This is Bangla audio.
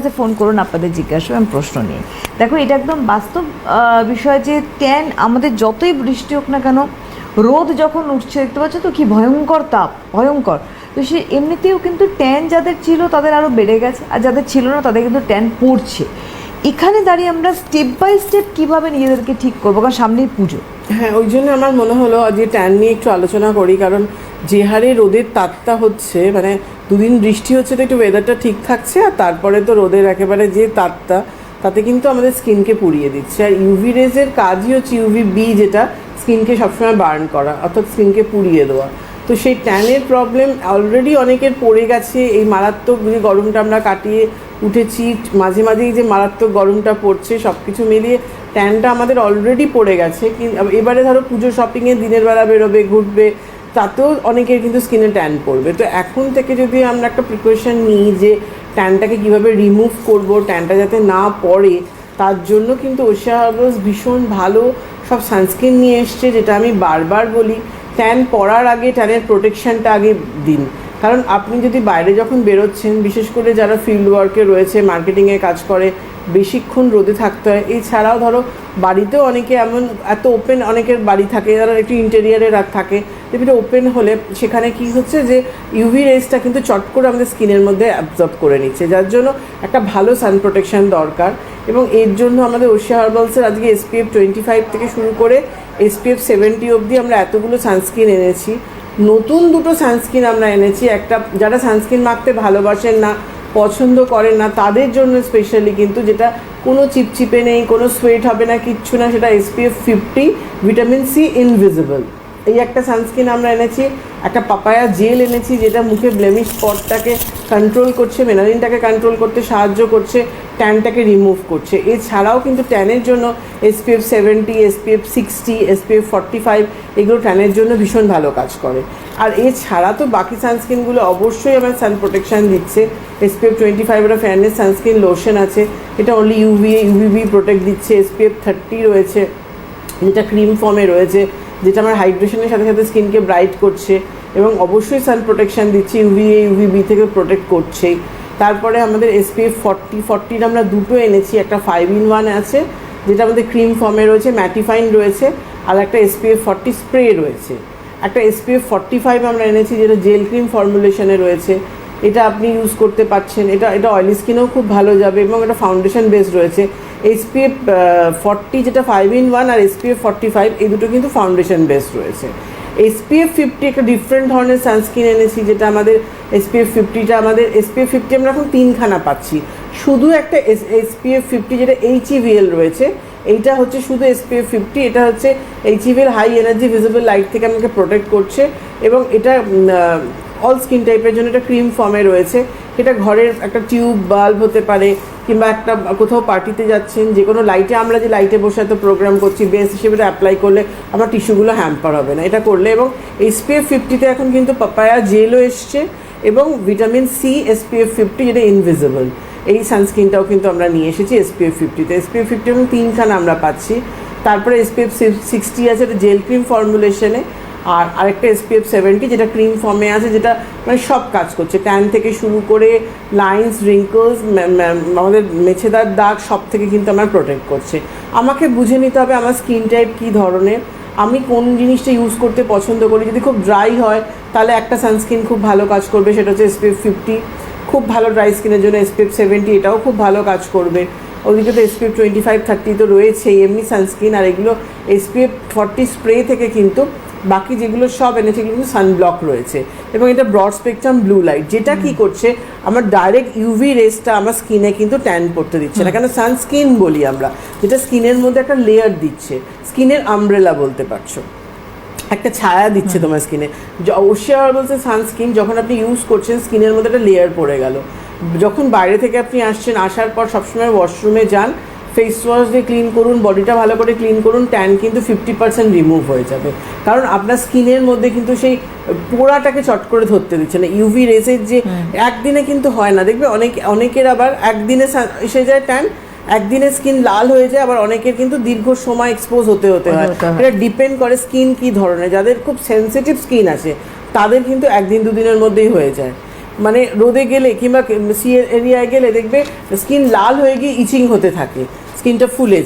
কাছে ফোন করুন, আপনাদের জিজ্ঞাসা এবং প্রশ্ন নিয়ে দেখো, এটা একদম বাস্তব বিষয় যে ট্যান আমাদের যতই বৃষ্টি হোক না কেন, রোদ যখন উঠছে, দেখতে পাচ্ছ তো কি ভয়ঙ্কর তাপ, ভয়ঙ্কর। তো সে এমনিতেও কিন্তু ট্যান যাদের ছিল তাদের আরও বেড়ে গেছে, আর যাদের ছিল না তাদের কিন্তু ট্যান পড়ছে। এখানে দাঁড়িয়ে আমরা স্টেপ বাই স্টেপ কীভাবে নিজেদেরকে ঠিক করব? কারণ সামনেই পুজো। হ্যাঁ ওই জন্য আমার মনে হলো আজকে ট্যান নিয়ে একটু আলোচনা করি, কারণ যে হারে রোদের তাপটা হচ্ছে মানে দুদিন বৃষ্টি হচ্ছে, তো একটু ওয়েদারটা ঠিক থাকছে, আর তারপরে তো রোদের একেবারে যে তারটা তাতে কিন্তু আমাদের স্কিনকে পুড়িয়ে দিচ্ছে। আর ইউভি রেজের কাজই হচ্ছে ইউভি বি যেটা স্কিনকে সবসময় বার্ন করা, অর্থাৎ স্কিনকে পুড়িয়ে দেওয়া। তো সেই ট্যানের প্রবলেম অলরেডি অনেকের পড়ে গেছে, এই মারাত্মক যে গরমটা আমরা কাটিয়ে উঠেছি, মাঝে মাঝেই যে মারাত্মক গরমটা পড়ছে সব কিছু মিলিয়ে ট্যানটা আমাদের অলরেডি পড়ে গেছে কি- এবারে ধরো পুজো শপিংয়ে দিনের বেলা বেরোবে, ঘুরবে তাতেও অনেকের কিন্তু স্কিনে ট্যান পড়বে। তো এখন থেকে যদি আমরা একটা প্রিপারেশন নিই যে ট্যানটাকে কীভাবে রিমুভ করব ট্যানটা যাতে না পড়ে, তার জন্য কিন্তু ওশিয়া হার্বাস ভীষণ ভালো। সব সানস্ক্রিন নিয়ে এসছে, যেটা আমি বারবার বলি ট্যান পড়ার আগে ট্যানের প্রোটেকশনটা আগে দিন। কারণ আপনি যদি বাইরে যখন বেরোচ্ছেন, বিশেষ করে যারা ফিল্ড ওয়ার্কে রয়েছে মার্কেটিংয়ে কাজ করে, বেশিক্ষণ রোদে থাকতে হয়। এছাড়াও ধরো, বাড়িতেও অনেকে এমন, এত ওপেন অনেকের বাড়ি থাকে, যারা একটু ইন্টেরিয়ারে থাকে যেটা ওপেন হলে সেখানে কি হচ্ছে যে ইউভি রেসটা কিন্তু চট করে আমাদের স্কিনের মধ্যে অ্যাবজর্ব করে নিচ্ছে। যার জন্য একটা ভালো সান প্রোটেকশন দরকার এবং এর জন্য আমাদের ওশিয়া হার্বালসের আজকে এসপিএফ টোয়েন্টি ফাইভ থেকে শুরু করে এসপিএফ সেভেন্টি অবধি আমরা এতগুলো সানস্ক্রিন এনেছি। নতুন দুটো সানস্ক্রিন আমরা এনেছি। একটা যারা সানস্ক্রিন মাখতে ভালোবাসেন না, পছন্দ করেন না, তাদের জন্য স্পেশালি কিন্তু যেটা কোনো চিপচিপে নেই, কোনো সোয়েট হবে না, কিচ্ছু না, সেটা SPF fifty vitamin C invisible এই একটা সানস্ক্রিন আমরা এনেছি, একটা পাপায়া জেল এনেছি, যেটা মুখে ব্লেমিশ স্পটটাকে কন্ট্রোল করছে মেনালিনটাকে কন্ট্রোল করতে সাহায্য করছে ট্যানটাকে রিমুভ করছে। এছাড়াও কিন্তু ট্যানের জন্য SPF seventy SPF sixty SPF forty five এগুলো ট্যানের জন্য ভীষণ ভালো কাজ করে। আর এছাড়া তো বাকি সানস্ক্রিনগুলো অবশ্যই আমার সান প্রোটেকশান দিচ্ছে। এসপিএফ টোয়েন্টি ফাইভ একটা ফ্যানের সানস্ক্রিন লোশন আছে। এটা অনলি ইউভিএ ইউভিবি প্রোটেক্ট দিচ্ছে। এসপিএফ থার্টি রয়েছে। যেটা ক্রিম ফর্মে রয়েছে। যেটা আমার হাইড্রেশনের সাথে সাথে স্কিনকে ব্রাইট করছে এবং অবশ্যই সান প্রোটেকশান দিচ্ছে ইউভিএ ইউভিবি থেকে প্রোটেক্ট করছেই। তারপরে আমাদের এসপিএফ ফর্টি ফর্টির আমরা দুটো এনেছি, একটা ফাইভ ইন ওয়ান আছে, যেটা আমাদের ক্রিম ফর্মে রয়েছে ম্যাটিফাইন রয়েছে, আর একটা এসপিএফ ফর্টি স্প্রে রয়েছে। একটা এসপিএফ ফর্টি ফাইভ আমরা এনেছি, যেটা জেল ক্রিম ফর্মুলেশনে রয়েছে। এটা আপনি ইউজ করতে পারছেন। এটা এটা অয়েলি স্কিনেও খুব ভালো যাবে এবং এটা ফাউন্ডেশন বেস রয়েছে। এসপিএফ ফর্টি যেটা ফাইভ ইন ওয়ান আর এসপিএফ ফর্টি ফাইভ এই দুটো কিন্তু ফাউন্ডেশন বেস রয়েছে। এসপিএফ ফিফটি একটা ডিফারেন্ট ধরনের সানস্ক্রিন এনেছি, যেটা আমাদের এসপিএফ ফিফটিটা আমাদের এসপিএফ ফিফটি আমরা এখন তিনখানা পাচ্ছি। শুধু একটা এস এসপিএফ ফিফটি যেটা এইচইভিএল রয়েছে, এইটা হচ্ছে শুধু এসপিএফ ফিফটি এটা হচ্ছে HEVL high energy visible light থেকে আমাকে প্রোটেক্ট করছে এবং এটা অল স্কিন টাইপের জন্য এটা ক্রিম ফর্মে রয়েছে। এটা ঘরের একটা টিউব বাল্ব হতে পারে কিংবা একটা কোথাও পার্টিতে যাচ্ছেন, যে কোনো লাইটে আমরা যে লাইটে বসে এত প্রোগ্রাম করছি বেস হিসেবে অ্যাপ্লাই করলে আমার টিস্যুগুলো হ্যাম্পার হবে না। এটা করলে এবং এসপিএফ ফিফটিতে এখন কিন্তু পাপায়া জেলও এসছে এবং ভিটামিন সি এসপিএফ ফিফটি যেটা ইনভিজিবল এই সানস্ক্রিনটাও কিন্তু আমরা নিয়ে এসেছি এসপিএফ ফিফটিতে এসপিএফ ফিফটি এবং তিনখানা আমরা পাচ্ছি। তারপরে এসপিএফ সিক্সটি আছে, এটা জেল ক্রিম ফর্মুলেশনে আর আরেকটা এসপিএফ সেভেন্টি যেটা ক্রিম ফর্মে আছে, যেটা মানে সব কাজ করছে। ট্যান থেকে শুরু করে লাইন্স রিঙ্কলস আমাদের মেছেদার দাগ সব থেকে কিন্তু আমার প্রোটেক্ট করছে। আমাকে বুঝে নিতে হবে আমার স্কিন টাইপ কী ধরনের। আমি কোন জিনিসটা ইউজ করতে পছন্দ করি। যদি খুব ড্রাই হয়, তাহলে একটা সানস্ক্রিন খুব ভালো কাজ করবে, সেটা হচ্ছে এসপিএফ ফিফটি খুব ভালো ড্রাই স্কিনের জন্য এসপিএফ সেভেন্টি এটাও খুব ভালো কাজ করবে। ওদিকে তো এসপিএফ টোয়েন্টি ফাইভ থার্টি তো রয়েছেই, এমনি সানস্ক্রিন আর এগুলো এসপিএফ ফর্টি স্প্রে থেকে কিন্তু বাকি যেগুলো সব এনেছে এগুলো কিন্তু সানব্লক রয়েছে। এবং এটা ব্রড স্পেকট্রাম ব্লু লাইট যেটা কি করছে আমার ডাইরেক্ট ইউভি রেসটা আমার স্কিনে কিন্তু ট্যান পড়তে দিচ্ছে না। কেন? সানস্ক্রিন বলি আমরা যেটা স্কিনের মধ্যে একটা লেয়ার দিচ্ছে। স্কিনের আমব্রেলা বলতে পারছ। একটা ছায়া দিচ্ছে তোমার স্কিনে ওশিয়া বলছে সানস্ক্রিন যখন আপনি ইউজ করছেন স্কিনের মধ্যে একটা লেয়ার পড়ে গেল। যখন বাইরে থেকে আপনি আসছেন আসার পর সবসময় ওয়াশরুমে যান ফেস ওয়াশ দিয়ে ক্লিন করুন বডিটা ভালো করে ক্লিন করুন ট্যান কিন্তু ফিফটি পার্সেন্ট রিমুভ হয়ে যাবে। কারণ আপনার স্কিনের মধ্যে কিন্তু সেই পোড়াটাকে চট করে ধরতে দিচ্ছে না। ইউভি রেসের যে একদিনে কিন্তু হয় না। দেখবে অনেক অনেকের আবার একদিনে এসে যায় ট্যান একদিনে স্কিন লাল হয়ে যায় আবার অনেকের কিন্তু দীর্ঘ সময় এক্সপোজ হতে হতে হয়। এটা ডিপেন্ড করে স্কিন কি ধরনের। যাদের খুব সেনসিটিভ স্কিন আছে তাদের কিন্তু একদিন দুদিনের মধ্যেই হয়ে যায়। মানে রোদে গেলে কিংবা সি এরিয়ায় গেলে দেখবে স্কিন লাল হয়ে গিয়ে ইচিং হতে থাকে স্কিনটা ফুলে